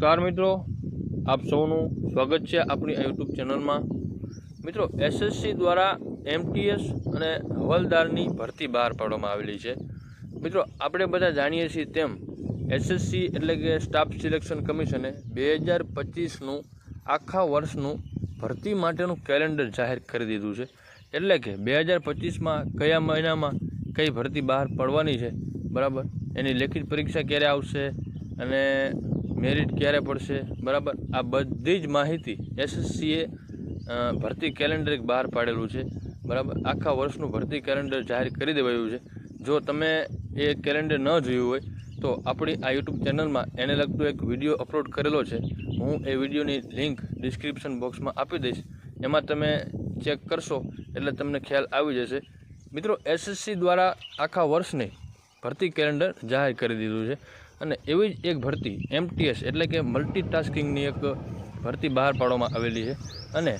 નમસ્કાર મિત્રો. આપ સૌનું સ્વાગત છે આપણી આ યુટ્યુબ ચેનલમાં. મિત્રો એસએસસી દ્વારા એમટીએસ અને હવલદારની ભરતી બહાર પાડવામાં આવેલી છે. મિત્રો, આપણે બધા જાણીએ છીએ તેમ એસએસસી એટલે કે સ્ટાફ સિલેક્શન કમિશને બે હજાર પચીસનું આખા વર્ષનું ભરતી માટેનું કેલેન્ડર જાહેર કરી દીધું છે. એટલે કે બે હજાર પચીસમાં કયા મહિનામાં કઈ ભરતી બહાર પડવાની છે, બરાબર? એની લેખિત પરીક્ષા ક્યારે આવશે? અને મેરિટ ક્યારે પડશે? બરાબર? આ બધી જ માહિતી એસએસસીએ ભરતી કેલેન્ડર એક બહાર પાડેલું છે. બરાબર? આખા વર્ષનું ભરતી કેલેન્ડર જાહેર કરી દેવાયું છે. જો તમે એ કેલેન્ડર ન જોયું હોય, તો આપણી આ યુટ્યુબ ચેનલમાં એને લગતો એક વીડિયો અપલોડ કરેલો છે. હું એ વિડીયોની લિંક ડિસ્ક્રિપ્શન બોક્સમાં આપી દઈશ. એમાં તમે ચેક કરશો એટલે તમને ખ્યાલ આવી જશે. મિત્રો એસએસસી દ્વારા આખા વર્ષની ભરતી કેલેન્ડર જાહેર કરી દીધું છે. અને એવી જ એક ભરતી એમટીએસ એટલે કે મલ્ટીટાસ્કિંગની એક ભરતી બહાર પાડવામાં આવેલી છે. અને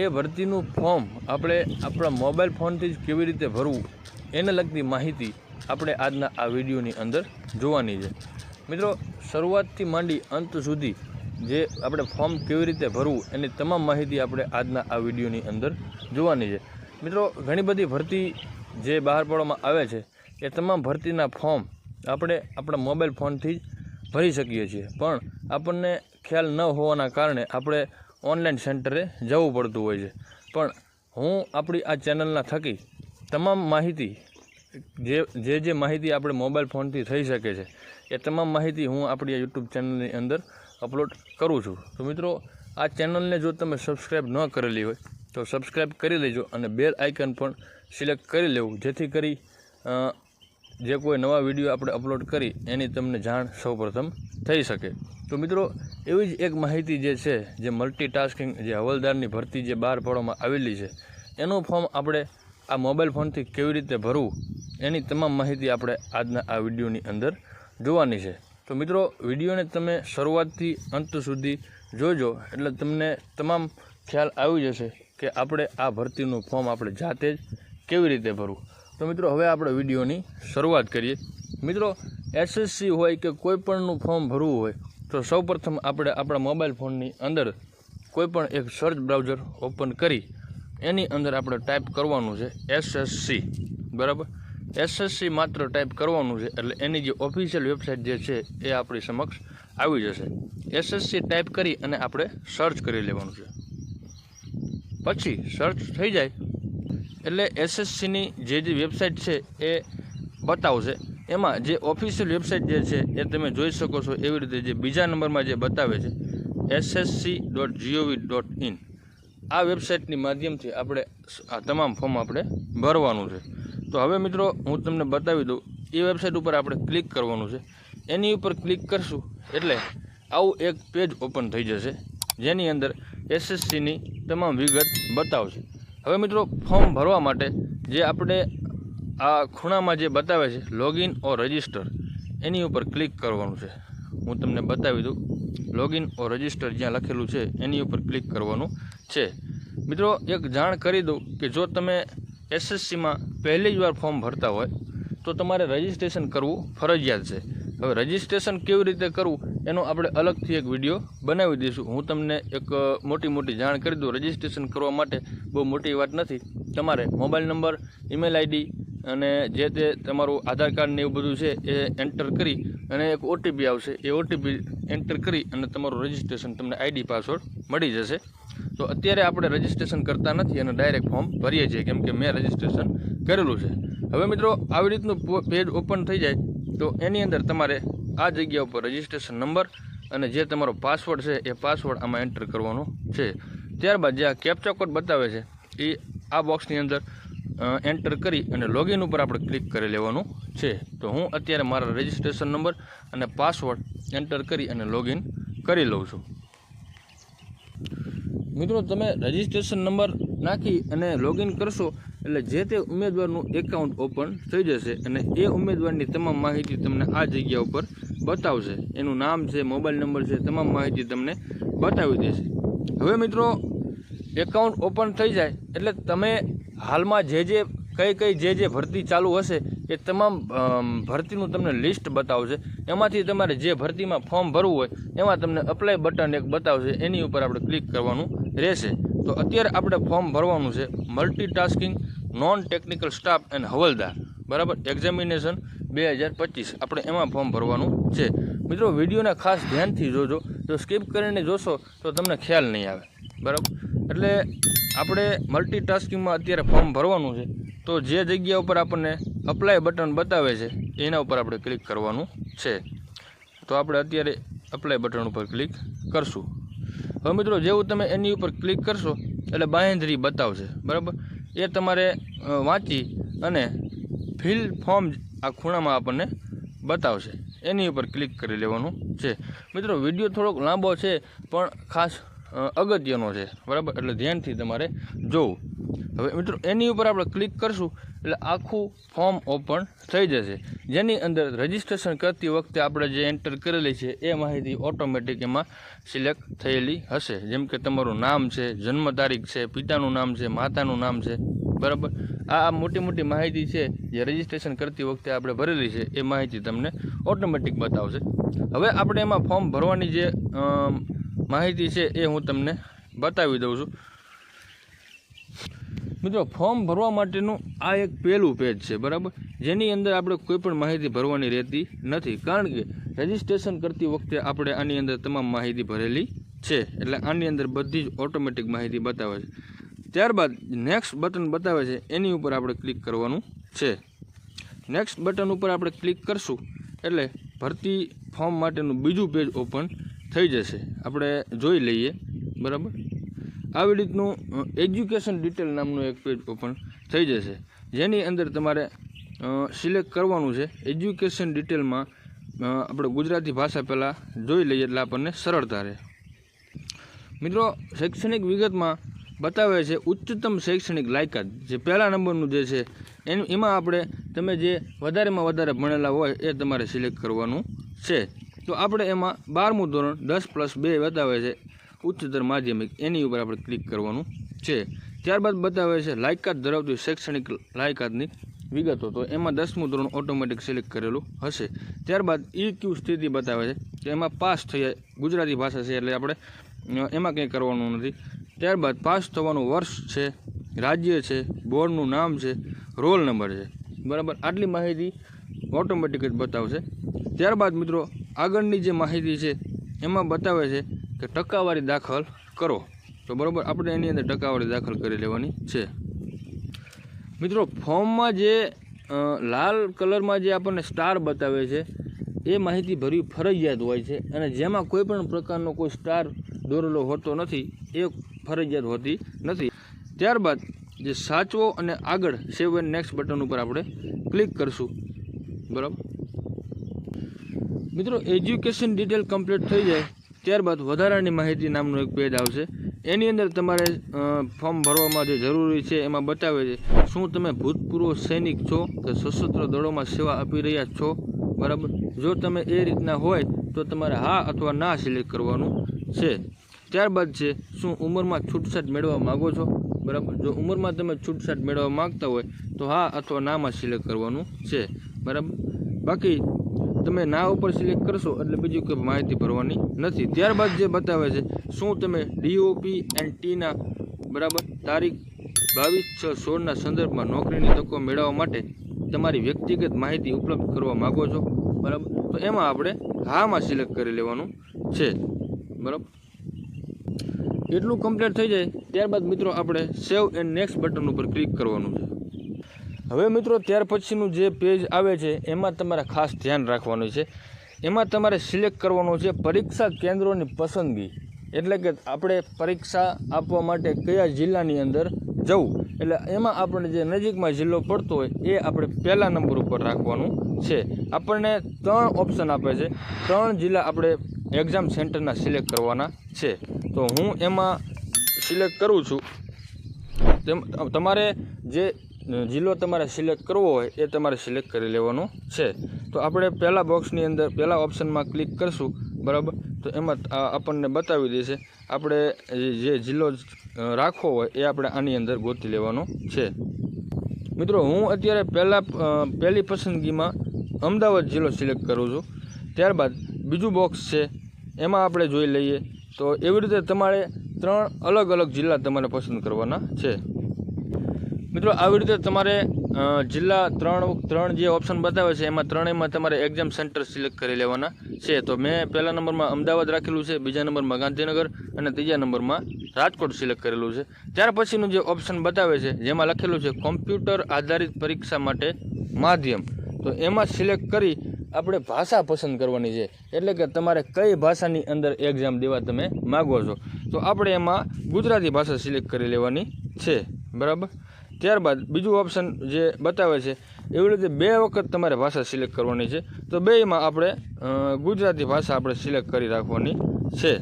એ ભરતીનું ફોર્મ આપણે આપણા મોબાઈલ ફોનથી જ કેવી રીતે ભરવું, એને લગતી માહિતી આપણે આજના આ વિડીયોની અંદર જોવાની છે. મિત્રો, શરૂઆતથી માંડી અંત સુધી જે આપણે ફોર્મ કેવી રીતે ભરવું, એની તમામ માહિતી આપણે આજના આ વિડીયોની અંદર જોવાની છે. મિત્રો, ઘણી બધી ભરતી જે બહાર પાડવામાં આવે છે એ તમામ ભરતીના ફોર્મ આપણે આપણા મોબાઈલ ફોનથી જ ભરી શકીએ છીએ. પણ આપણને ખ્યાલ ન હોવાના કારણે આપણે ઓનલાઈન સેન્ટરે જવું પડતું હોય છે. પણ હું આપણી આ ચેનલના થકી તમામ માહિતી જે જે જે માહિતી આપણે મોબાઈલ ફોનથી થઈ શકે છે, એ તમામ માહિતી હું આપણી આ યુટ્યુબ ચેનલની અંદર અપલોડ કરું છું. તો મિત્રો, આ ચેનલને જો તમે સબસ્ક્રાઈબ ન કરેલી હોય, તો સબસ્ક્રાઈબ કરી લેજો અને બેલ આઇકન પણ સિલેક્ટ કરી લેવું, જેથી કરી જે કોઈ નવા વીડિયો આપણે અપલોડ કરી એની તમને જાણ સૌપ્રથમ થઈ શકે. તો મિત્રો, એવી જ એક માહિતી જે છે, જે મલ્ટીટાસ્કિંગ જે હવલદારની ભરતી જે બહાર પાડવામાં આવેલી છે, એનું ફોર્મ આપણે આ મોબાઈલ ફોનથી કેવી રીતે ભરવું, એની તમામ માહિતી આપણે આજના આ વિડીયોની અંદર જોવાની છે. તો મિત્રો, વિડીયોને તમે શરૂઆતથી અંત સુધી જોજો, એટલે તમને તમામ ખ્યાલ આવી જશે કે આપણે આ ભરતીનું ફોર્મ આપણે જાતે જ કેવી રીતે ભરવું. તો મિત્રો, હવે આપણે વિડીયોની શરૂઆત કરીએ. મિત્રો એસએસસી હોય કે કોઈપણનું ફોર્મ ભરવું હોય, તો સૌપ્રથમ આપણે આપણા મોબાઈલ ફોનની અંદર કોઈ પણ એક સર્ચ બ્રાઉઝર ઓપન કરી, એની અંદર આપણે ટાઈપ કરવાનું છે એસએસસી બરાબર? એસએસસી માત્ર ટાઈપ કરવાનું છે, એટલે એની જે ઓફિશિયલ વેબસાઇટ જે છે, એ આપણી સમક્ષ આવી જશે. એસએસસી ટાઈપ કરી અને આપણે સર્ચ કરી લેવાનું છે. પછી સર્ચ થઈ જાય એટલે એસએસસીની જે જે વેબસાઇટ છે એ બતાવશે. એમાં જે ઓફિશિયલ વેબસાઇટ જે છે એ તમે જોઈ શકો છો એવી રીતે જે બીજા નંબરમાં જે બતાવે છે SSC dot GOV dot in આ વેબસાઇટની માધ્યમથી આપણે આ તમામ ફોર્મ આપણે ભરવાનું છે. તો હવે મિત્રો હું તમને બતાવી દઉં, એ વેબસાઇટ ઉપર આપણે ક્લિક કરવાનું છે. એની ઉપર ક્લિક કરશું એટલે આવું એક પેજ ઓપન થઈ જશે, જેની અંદર એસએસસીની તમામ વિગત બતાવશે. હવે મિત્રો, ફોર્મ ભરવા માટે જે આપણે આ ખૂણામાં જે બતાવે છે લોગિન ઓર રજિસ્ટર એની ઉપર ક્લિક કરવાનું છે. હું તમને બતાવી દઉં. લોગિન ઓર રજિસ્ટર જ્યાં લખેલું છે, એની ઉપર ક્લિક કરવાનું છે. મિત્રો, એક જાણ કરી દઉં કે જો તમે એસએસસીમાં પહેલી જ વાર ફોર્મ ભરતા હોય, તો તમારે રજિસ્ટ્રેશન કરવું ફરજિયાત છે. હવે રજિસ્ટ્રેશન કેવી રીતે કરવું, એનો આપણે અલગથી એક વીડિયો બનાવી દઈશું. હું તમને એક મોટી મોટી જાણ કરી દઉં. રજિસ્ટ્રેશન કરવા માટે બહુ મોટી વાત નથી. તમારે મોબાઈલ નંબર ઈમેલ આઈડી અને જે તે તમારું આધાર કાર્ડ ને એવું બધું છે એ એન્ટર કરી અને એક ઓટીપી આવશે. એ ઓટીપી એન્ટર કરી અને તમારું રજિસ્ટ્રેશન તમને આઈડી પાસવર્ડ મળી જશે. તો અત્યારે આપણે રજીસ્ટ્રેશન કરતા નથી અને ડાયરેક્ટ ફોર્મ ભરીએ છીએ, કેમ કે મેં રજિસ્ટ્રેશન કરેલું છે. હવે મિત્રો, આવી રીતનું પેજ ઓપન થઈ જાય, તો એની અંદર તમારે આ જગ્યા ઉપર રજિસ્ટ્રેશન નંબર અને જે તમારો પાસવર્ડ છે, એ પાસવર્ડ આમાં એન્ટર કરવાનો છે. ત્યારબાદ જે આ કેપ્ચા કોડ બતાવે છે, એ આ બોક્સની અંદર એન્ટર કરી અને લોગિન ઉપર આપણે ક્લિક કરી લેવાનું છે. તો હું અત્યારે મારા રજિસ્ટ્રેશન નંબર અને પાસવર્ડ એન્ટર કરી અને લોગિન કરી લઉં છું. મિત્રો, તમે રજિસ્ટ્રેશન નંબર નાખી અને લોગિન કરશો, એટલે જે તે ઉમેદવારનું એકાઉન્ટ ઓપન થઈ જશે અને એ ઉમેદવારની તમામ માહિતી તમને આ જગ્યા ઉપર બતાવશે. એનું નામ છે, મોબાઈલ નંબર છે, તમામ માહિતી તમને બતાવી દેશે. હવે મિત્રો એકાઉન્ટ ઓપન થઈ જાય, એટલે તમે હાલમાં જે જે, કઈ કઈ જે જે ભરતી ચાલુ હશે, એ તમામ ભરતીનું તમને લિસ્ટ બતાવશે. એમાંથી તમારે જે ભરતીમાં ફોર્મ ભરવું હોય, એમાં તમને અપ્લાય બટન એક બતાવશે. એની ઉપર આપણે ક્લિક કરવાનું રહેશે. તો અત્યારે આપણે ફોર્મ ભરવાનું છે multitasking non technical staff and havaldar. બરાબર? એક્ઝામિનેશન બે હજાર પચીસ. આપણે એમાં ફોર્મ ભરવાનું છે. મિત્રો, વિડીયોને ખાસ ધ્યાનથી જોજો. જો સ્કીપ કરીને જોશો, તો તમને ખ્યાલ નહીં આવે. બરાબર? એટલે આપણે મલ્ટીટાસ્કિંગમાં અત્યારે ફોર્મ ભરવાનું છે. તો જે જગ્યા ઉપર આપણને અપ્લાય બટન બતાવે છે, એના ઉપર આપણે ક્લિક કરવાનું છે. તો આપણે અત્યારે અપ્લાય બટન ઉપર ક્લિક કરશું. હવે મિત્રો, જેવું તમે એની ઉપર ક્લિક કરશો, એટલે બાંહેધરી બતાવશે, બરાબર? એ તમારે વાંચી અને ફિલ ફોર્મ આ ખૂણામાં આપણને બતાવશે. એની ઉપર ક્લિક કરી લેવાનું છે. મિત્રો, વીડિયો થોડોક લાંબો છે, પણ ખાસ અગત્યનો છે. બરાબર? એટલે ધ્યાનથી તમારે જોવું. હવે મિત્રો, એની ઉપર આપણે ક્લિક કરશું, એટલે આખું ફોર્મ ઓપન થઈ જશે. જેની અંદર રજિસ્ટ્રેશન કરતી વખતે આપણે જે એન્ટર કરેલી છે, એ માહિતી ઓટોમેટિક એમાં સિલેક્ટ થયેલી હશે. જેમ કે તમારું નામ છે, જન્મ તારીખ છે, પિતાનું નામ છે, માતાનું નામ છે. બરાબર? આ મોટી મોટી માહિતી છે, જે રજીસ્ટ્રેશન કરતી વખતે આપણે ભરેલી છે, એ માહિતી તમને ઓટોમેટિક બતાવશે. હવે આપણે એમાં ફોર્મ ભરવાની જે માહિતી છે એ હું તમને બતાવી દઉં છું. મિત્રો, ફોર્મ ભરવા માટેનું આ એક પહેલું પેજ છે, બરાબર? જેની અંદર આપણે કોઈ પણ માહિતી ભરવાની રહેતી નથી, કારણ કે રજિસ્ટ્રેશન કરતી વખતે આપણે આની અંદર તમામ માહિતી ભરેલી છે, એટલે આની અંદર બધી જ ઓટોમેટિક માહિતી બતાવે છે. ત્યારબાદ નેક્સ્ટ બટન બતાવે છે, એની ઉપર આપણે ક્લિક કરવાનું છે. નેક્સ્ટ બટન ઉપર આપણે ક્લિક કરશું, એટલે ભરતી ફોર્મ માટેનું બીજું પેજ ઓપન થઈ જશે. આપણે જોઈ લઈએ. બરાબર? આવી રીતનું એજ્યુકેશન ડિટેલ નામનું એક પેજ ઓપન થઈ જશે. જેની અંદર તમારે સિલેક્ટ કરવાનું છે. એજ્યુકેશન ડિટેલમાં આપણે ગુજરાતી ભાષા પહેલાં જોઈ લઈએ એટલે આપણને સરળતા રહે. મિત્રો, શૈક્ષણિક વિગતમાં બતાવે છે ઉચ્ચતમ શૈક્ષણિક લાયકાત. જે પહેલા નંબરનું જે છે, એનું, એમાં આપણે, તમે જે વધારેમાં વધારે ભણેલા હોય એ તમારે સિલેક્ટ કરવાનું છે. તો આપણે એમાં બારમું ધોરણ દસ પ્લસ બે બતાવે છે ઉચ્ચતર માધ્યમિક. એની ઉપર આપણે ક્લિક કરવાનું છે. ત્યારબાદ બતાવે છે લાયકાત ધરાવતી શૈક્ષણિક લાયકાતની વિગતો. તો એમાં દસમું ધોરણ ઓટોમેટિક સિલેક્ટ કરેલું હશે. ત્યારબાદ ઈ ક્યુ સ્થિતિ બતાવે છે કે એમાં પાસ થયા ગુજરાતી ભાષા છે એટલે આપણે એમાં કંઈ કરવાનું નથી. ત્યારબાદ પાસ થવાનું વર્ષ છે, રાજ્ય છે બોર્ડનું નામ છે રોલ નંબર છે. બરાબર આટલી માહિતી ઓટોમેટિક જ બતાવશે. ત્યારબાદ મિત્રો આગળની જે માહિતી છે, એમાં બતાવે છે કે ટકાવારી દાખલ કરો. તો બરાબર, આપણે એની અંદર ટકાવારી દાખલ કરી લેવાની છે. મિત્રો, ફોર્મમાં જે લાલ કલરમાં જે આપણને સ્ટાર બતાવે છે, એ માહિતી ભરવી ફરજિયાત હોય છે અને જેમાં કોઈ પણ પ્રકારનો કોઈ સ્ટાર દોરેલો હોતો નથી, એ ફરજિયાત હોતી નથી. ત્યારબાદ, જે સાચવો અને આગળ સેવ એન્ડ નેક્સ્ટ બટન ઉપર આપણે ક્લિક કરશું. બરાબર? મિત્રો એજ્યુકેશન ડિટેલ કમ્પ્લીટ થઈ જાય, ત્યારબાદ વધારાની માહિતી નામનું એક પેજ આવશે. એની અંદર તમારે ફોર્મ ભરવામાં જે જરૂરી છે એમાં બતાવે છે, શું તમે ભૂતપૂર્વ સૈનિક છો કે સશસ્ત્ર દળોમાં સેવા આપી રહ્યા છો? બરાબર? જો તમે એ રીતના હોય, તો તમારે હા અથવા ના સિલેક્ટ કરવાનું છે. ત્યારબાદ છે, શું ઉંમરમાં છૂટછાટ મેળવવા માગો છો? બરાબર? જો ઉંમરમાં તમે છૂટછાટ મેળવવા માગતા હોય, તો હા અથવા નામાં સિલેક્ટ કરવાનું છે. બરાબર? બાકી તમે ના ઉપર સિલેક્ટ કરશો એટલે બીજું કોઈ માહિતી ભરવાની નથી. ત્યારબાદ જે બતાવે છે, શું તમે ડીઓપી એન્ડ ટીના બરાબર તારીખ બાવીસ છ સોળના સંદર્ભમાં નોકરીની તકો મેળવવા માટે તમારી વ્યક્તિગત માહિતી ઉપલબ્ધ કરવા માગો છો? બરાબર? તો એમાં આપણે હામાં સિલેક્ટ કરી લેવાનું છે. બરાબર? એટલું કમ્પ્લીટ થઈ જાય. ત્યારબાદ મિત્રો આપણે સેવ એન્ડ નેક્સ્ટ બટન ઉપર ક્લિક કરવાનું છે. હવે મિત્રો, ત્યાર પછીનું જે પેજ આવે છે, એમાં તમારે ખાસ ધ્યાન રાખવાનું છે. એમાં તમારે સિલેક્ટ કરવાનું છે પરીક્ષા કેન્દ્રોની પસંદગી. એટલે કે આપણે પરીક્ષા આપવા માટે કયા જિલ્લાની અંદર જવું. એટલે એમાં આપણે જે નજીકમાં જિલ્લો પડતો હોય, એ આપણે પહેલા નંબર ઉપર રાખવાનું છે. આપણને ત્રણ ઓપ્શન આપે છે. ત્રણ જિલ્લા આપણે એક્ઝામ સેન્ટરના સિલેક્ટ કરવાના છે. તો હું એમાં સિલેક્ટ કરું છું. તેમ, તમારે જે જિલ્લો તમારે સિલેક્ટ કરવો હોય એ તમારે સિલેક્ટ કરી લેવાનો છે. તો આપણે પહેલા બોક્સની અંદર પહેલા ઓપ્શનમાં ક્લિક કરશું, બરાબર? તો એમાં આપણને બતાવી દેશે, આપણે જે જિલ્લો રાખવો હોય એ આપણે આની અંદર ગોતી લેવાનો છે. મિત્રો, હું અત્યારે પહેલાં પહેલી પસંદગીમાં અમદાવાદ જિલ્લો સિલેક્ટ કરું છું. ત્યારબાદ બીજું બોક્સ છે, એમાં આપણે જોઈ લઈએ. તો એવી રીતે તમારે ત્રણ અલગ અલગ જિલ્લા તમારે પસંદ કરવાના છે. મિત્રો, આવી રીતે તમારે જિલ્લા ત્રણ ત્રણ જે ઓપ્શન બતાવે છે, એમાં ત્રણેયમાં તમારે એક્ઝામ સેન્ટર સિલેક્ટ કરી લેવાના છે. તો મેં પહેલા નંબરમાં અમદાવાદ રાખેલું છે, બીજા નંબરમાં ગાંધીનગર અને ત્રીજા નંબરમાં રાજકોટ સિલેક્ટ કરેલું છે. ત્યાર પછીનું જે ઓપ્શન બતાવે છે, જેમાં લખેલું છે કોમ્પ્યુટર આધારિત પરીક્ષા માટે માધ્યમ. તો એમાં સિલેક્ટ કરી આપણે ભાષા પસંદ કરવાની છે. એટલે કે તમારે કઈ ભાષાની અંદર એક્ઝામ દેવા તમે માગો છો. તો આપણે એમાં ગુજરાતી ભાષા સિલેક્ટ કરી લેવાની છે. બરાબર? ત્યારબાદ બીજું ઓપ્શન જે બતાવે છે, એવી રીતે બે વખત તમારે ભાષા સિલેક્ટ કરવાની છે. તો બેયમાં આપણે ગુજરાતી ભાષા આપણે સિલેક્ટ કરી રાખવાની છે.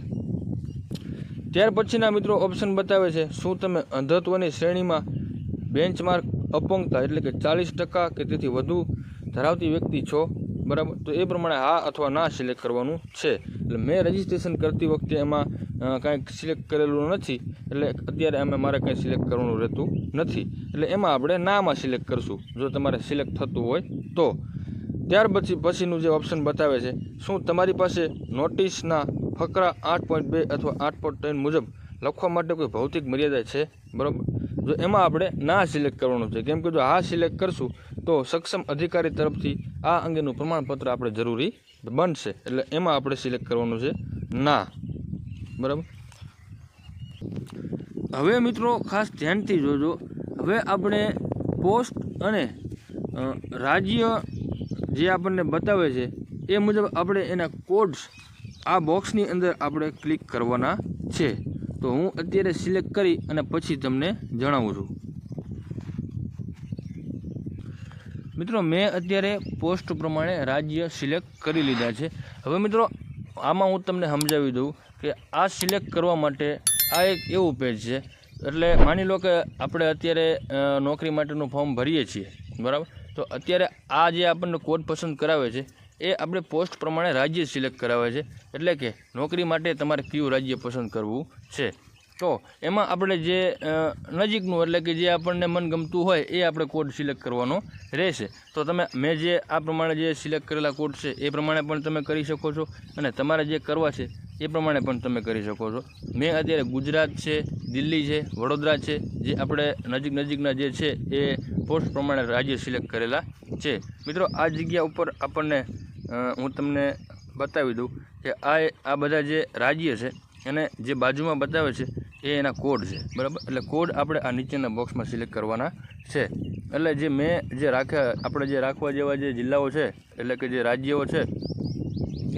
ત્યાર પછીના મિત્રો ઓપ્શન બતાવે છે, શું તમે અંધત્વની શ્રેણીમાં બેન્ચમાર્ક અપંગતા એટલે કે ચાલીસ ટકા કે તેથી વધુ ધરાવતી વ્યક્તિ છો? બરાબર? તો એ પ્રમાણે હા અથવા ના સિલેક્ટ કરવાનું છે. એટલે મેં રજિસ્ટ્રેશન કરતી વખતે એમાં અ, કાંઈક સિલેક્ટ કરેલું નથી. એટલે અત્યારે અમે મારે કંઈ સિલેક્ટ કરવાનું રહેતું નથી. એટલે એમાં આપણે નામાં સિલેક્ટ કરશું. જો તમારે સિલેક્ટ થતું હોય તો. ત્યાર પછી પછીનું જે ઓપ્શન બતાવે છે શું તમારી પાસે નોટિસના ફકરા આઠ પોઈન્ટ બે અથવા આઠ પોઈન્ટ ત્રણ મુજબ લખવા માટે કોઈ ભૌતિક મર્યાદા છે? બરાબર? જો એમાં આપણે ના સિલેક્ટ કરવાનું છે કેમ કે જો હા સિલેક્ટ કરશું તો સક્ષમ અધિકારી તરફથી આ અંગેનું પ્રમાણપત્ર આપણે જરૂરી બનશે. એટલે એમાં આપણે સિલેક્ટ કરવાનું છે ના. બરાબર? હવે મિત્રો ખાસ ધ્યાનથી જોજો. હવે આપણે પોસ્ટ અને રાજ્ય જે આપણને બતાવે છે, એ મુજબ આપણે એના કોડ્સ આ બોક્સની અંદર આપણે ક્લિક કરવાના છે. તો હું અત્યારે સિલેક્ટ કરી અને પછી તમને જણાવું છું. મિત્રો મેં અત્યારે પોસ્ટ પ્રમાણે રાજ્ય સિલેક્ટ કરી લીધા છે. હવે મિત્રો આમાં હું તમને સમજાવી દઉં કે આ સિલેક્ટ કરવા માટે આ એક એવું પેજ છે. એટલે માની લો કે આપણે અત્યારે નોકરી માટેનું ફોર્મ ભરીએ છીએ, બરાબર? તો અત્યારે આ જે આપણને કોડ પસંદ કરાવે છે, એ આપણે પોસ્ટ પ્રમાણે રાજ્ય સિલેક્ટ કરાવે છે. એટલે કે નોકરી માટે તમારે કયું રાજ્ય પસંદ કરવું છે? તો એમાં આપણે જે નજીકનું એટલે કે જે આપણને મનગમતું હોય એ આપણે કોડ સિલેક્ટ કરવાનો રહેશે. તો તમે, મેં જે આ પ્રમાણે જે સિલેક્ટ કરેલા કોડ છે એ પ્રમાણે પણ તમે કરી શકો છો અને તમારે જે કરવા છે એ પ્રમાણે પણ તમે કરી શકો છો. મેં અત્યારે ગુજરાત છે, દિલ્હી છે, વડોદરા છે, જે આપણે નજીક નજીકના જે છે એ પોસ્ટ પ્રમાણે રાજ્ય સિલેક્ટ કરેલા છે. મિત્રો, આ જગ્યા ઉપર આપણને હું તમને બતાવી દઉં કે આ આ બધા જે રાજ્ય છે અને જે બાજુમાં બતાવે છે એ એના કોડ છે. બરાબર? એટલે કોડ આપણે આ નીચેના બોક્સમાં સિલેક્ટ કરવાના છે. એટલે જે મેં જે રાખ્યા આપણે જે રાખવા જેવા જે જિલ્લાઓ છે, એટલે કે જે રાજ્યો છે,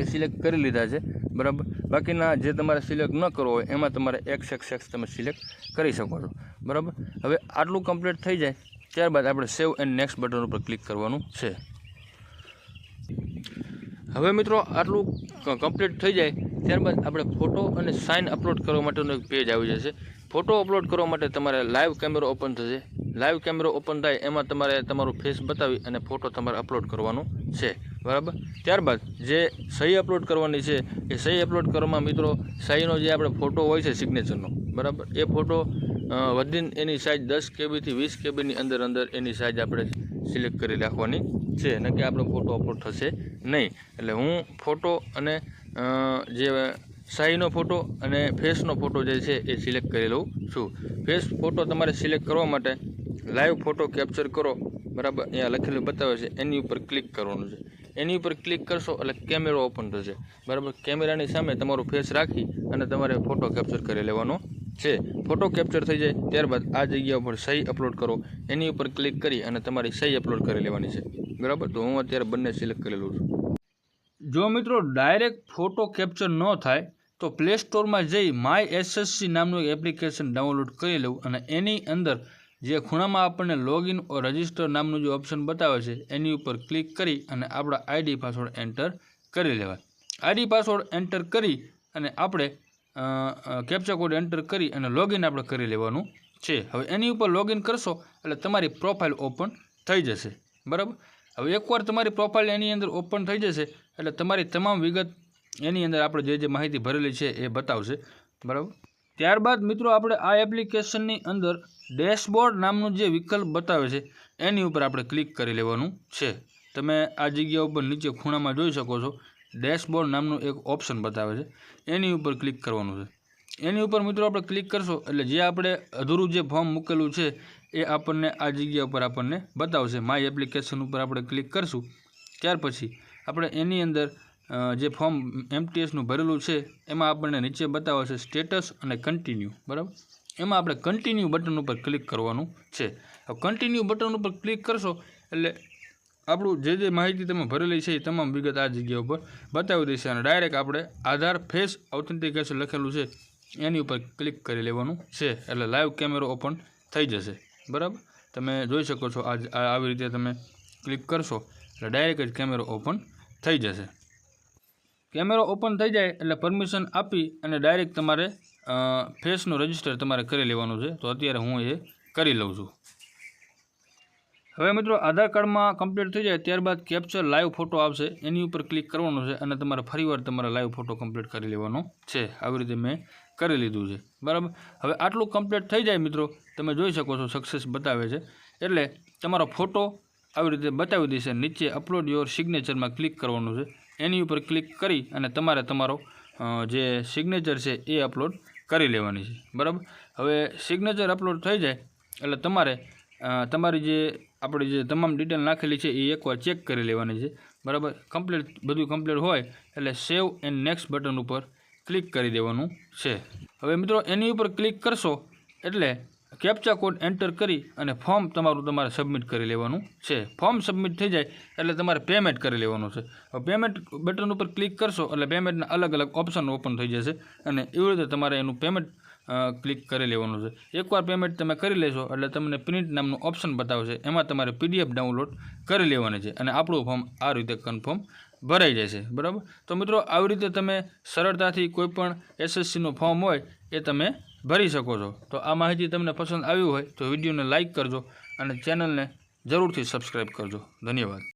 એ સિલેક્ટ કરી લીધા છે. બરાબર? બાકીના જે તમારે સિલેક્ટ ન કરવો હોય, એમાં તમારે એક્સ એક્સ એક્સ તમે સિલેક્ટ કરી શકો છો. બરાબર? હવે આટલું કમ્પ્લીટ થઈ જાય, ત્યારબાદ આપણે સેવ એન્ડ નેક્સ્ટ બટન ઉપર ક્લિક કરવાનું છે. હવે મિત્રો, આટલું કમ્પ્લીટ થઈ જાય, ત્યારબાદ આપણે ફોટો અને સાઇન અપલોડ કરવા માટેનો એક પેજ આવી જશે. ફોટો અપલોડ કરવા માટે તમારે લાઈવ કેમેરો ઓપન થશે. લાઈવ કેમેરો ઓપન થાય એમાં તમારે તમારું ફેસ બતાવી અને ફોટો તમારે અપલોડ કરવાનો છે. બરાબર? ત્યારબાદ જે સહી અપલોડ કરવાની છે, એ સહી અપલોડ કરવામાં મિત્રો, સહીનો જે આપણે ફોટો હોય છે સિગ્નેચરનો બરાબર? એ ફોટો વધીન એની સાઇઝ દસ કેબીથી વીસ કેબીની અંદર અંદર એની સાઇઝ આપણે સિલેક્ટ કરી રાખવાની છે ન કે આપણો ફોટો અપલોડ થશે નહીં. એટલે હું ફોટો અને જે શાહીનો ફોટો અને ફેસનો ફોટો જે છે એ સિલેક્ટ કરી લઉં છું. ફેસ ફોટો તમારે સિલેક્ટ કરવા માટે લાઈવ ફોટો કેપ્ચર કરો. બરાબર? અહીંયા લખેલું બતાવે છે, એની ઉપર ક્લિક કરવાનું છે. એની ઉપર ક્લિક કરશો એટલે કેમેરો ઓપન થશે. બરાબર? કેમેરાની સામે તમારું ફેસ રાખી અને તમારે ફોટો કેપ્ચર કરી લેવાનો છે. ફોટો કેપ્ચર થઈ જાય, ત્યારબાદ આ જગ્યા ઉપર સહી અપલોડ કરો. એની ઉપર ક્લિક કરી અને તમારી સહી અપલોડ કરી લેવાની છે. બરાબર? તો હું અત્યારે બંને સિલેક્ટ કરેલું છું. જો મિત્રો ડાયરેક્ટ ફોટો કેપ્ચર ન થાય, તો પ્લે સ્ટોરમાં જઈ માય એસએસસી નામનું એક એપ્લિકેશન ડાઉનલોડ કરી લેવું અને એની અંદર જે ખૂણામાં આપણને લોગિન ઓર રજિસ્ટર નામનું જે ઓપ્શન બતાવે છે, એની ઉપર ક્લિક કરી અને આપણા આઈડી પાસવર્ડ એન્ટર કરી લેવાય. આઈડી પાસવર્ડ એન્ટર કરી અને આપણે કેપ્ચા કોડ એન્ટર કરી અને લોગિન આપણે કરી લેવાનું છે. હવે એની ઉપર લોગિન કરશો એટલે તમારી પ્રોફાઇલ ઓપન થઈ જશે. બરાબર? હવે એકવાર તમારી પ્રોફાઇલ એની અંદર ઓપન થઈ જશે એટલે તમારી તમામ વિગત એની અંદર આપણે જે જે માહિતી ભરેલી છે એ બતાવશે. બરાબર? ત્યારબાદ મિત્રો આપણે આ એપ્લિકેશનની અંદર ડેશબોર્ડ નામનું જે વિકલ્પ બતાવે છે, એની ઉપર આપણે ક્લિક કરી લેવાનું છે. તમે આ જગ્યા ઉપર નીચે ખૂણામાં જોઈ શકો છો. ડેશબોર્ડ નામનું એક ઓપ્શન બતાવે છે. એની ઉપર ક્લિક કરવાનું છે. એની ઉપર મિત્રો આપણે ક્લિક કરશો એટલે જે આપણે અધૂરું જે ફોર્મ મૂકેલું છે, એ આપણને આ જગ્યા ઉપર આપણને બતાવશે. માય એપ્લિકેશન ઉપર આપણે ક્લિક કરશું. ત્યાર પછી આપણે એની અંદર જે ફોર્મ એમટીએસનું ભરેલું છે, એમાં આપણને નીચે બતાવે છે સ્ટેટસ અને કન્ટિન્યુ બરાબર? એમાં આપણે કન્ટિન્યુ બટન ઉપર ક્લિક કરવાનું છે. કન્ટિન્યુ બટન ઉપર ક્લિક કરશો એટલે આપણું જે જે માહિતી તમે ભરેલી છે એ તમામ વિગત આ જગ્યા ઉપર બતાવી દેશે અને ડાયરેક્ટ આપણે આધાર ફેસ ઓથેન્ટિકેશન લખેલું છે, એની ઉપર ક્લિક કરી લેવાનું છે. એટલે લાઈવ કેમેરો ઓપન થઈ જશે. બરાબર? તમે જોઈ શકો છો આ- આવી રીતે તમે ક્લિક કરશો, એટલે ડાયરેક્ટ જ કેમેરો ઓપન થઈ જશે. કેમેરો ઓપન થઈ જાય એટલે પરમિશન આપી અને ડાયરેક્ટ તમારે ફેસનું રજિસ્ટર તમારે કરી લેવાનું છે. તો અત્યારે હું એ કરી લઉં છું. હવે મિત્રો, આધાર કાર્ડમાં કમ્પ્લીટ થઈ જાય ત્યારબાદ કેપ્ચર લાઈવ ફોટો આવશે. એની ઉપર ક્લિક કરવાનો છે અને તમારે ફરીવાર તમારે લાઈવ ફોટો કમ્પ્લીટ કરી લેવાનો છે. આવી રીતે મેં કરી લીધું છે. બરાબર? હવે આટલું કમ્પ્લીટ થઈ જાય મિત્રો, તમે જોઈ શકો છો સક્સેસ બતાવે છે. એટલે તમારો ફોટો આવી રીતે બતાવી દેશે. નીચે અપલોડ યોર સિગ્નેચરમાં ક્લિક કરવાનું છે. એની ઉપર ક્લિક કરી અને તમારે તમારો જે સિગ્નેચર છે એ અપલોડ કરી લેવાની છે. બરાબર? હવે સિગ્નેચર અપલોડ થઈ જાય એટલે તમારે તમારી જે આપણી જે તમામ ડિટેલ નાખેલી છે, એ એકવાર ચેક કરી લેવાની છે. બરાબર? કમ્પ્લીટ બધું કમ્પ્લીટ હોય, એટલે સેવ એન્ડ નેક્સ્ટ બટન ઉપર ક્લિક કરી દેવાનું છે. હવે મિત્રો, એની ઉપર ક્લિક કરશો, એટલે કેપ્ચા કોડ એન્ટર કરી અને ફોર્મ તમારું તમારે સબમિટ કરી લેવાનું છે. ફોર્મ સબમિટ થઈ જાય, એટલે તમારે પેમેન્ટ કરી લેવાનું છે. પેમેન્ટ બટન ઉપર ક્લિક કરશો, એટલે પેમેન્ટના અલગ અલગ ઓપ્શન ઓપન થઈ જશે. અને એવી રીતે તમારે એનું પેમેન્ટ ક્લિક કરી લેવાનું છે. એકવાર પેમેન્ટ તમે કરી લેશો, એટલે તમને પ્રિન્ટ નામનું ઓપ્શન બતાવશે. એમાં તમારે પીડીએફ ડાઉનલોડ કરી લેવાની છે અને આપણું ફોર્મ આ રીતે કન્ફર્મ ભરાઈ જશે. બરાબર? તો મિત્રો, આવી રીતે તમે સરળતાથી કોઈપણ એસએસસીનું ફોર્મ હોય, એ તમે ભરી શકો છો. તો આ માહિતી તમને પસંદ આવી હોય, તો વિડીયોને લાઇક કરજો અને ચેનલને જરૂરથી સબસ્ક્રાઈબ કરજો. ધન્યવાદ.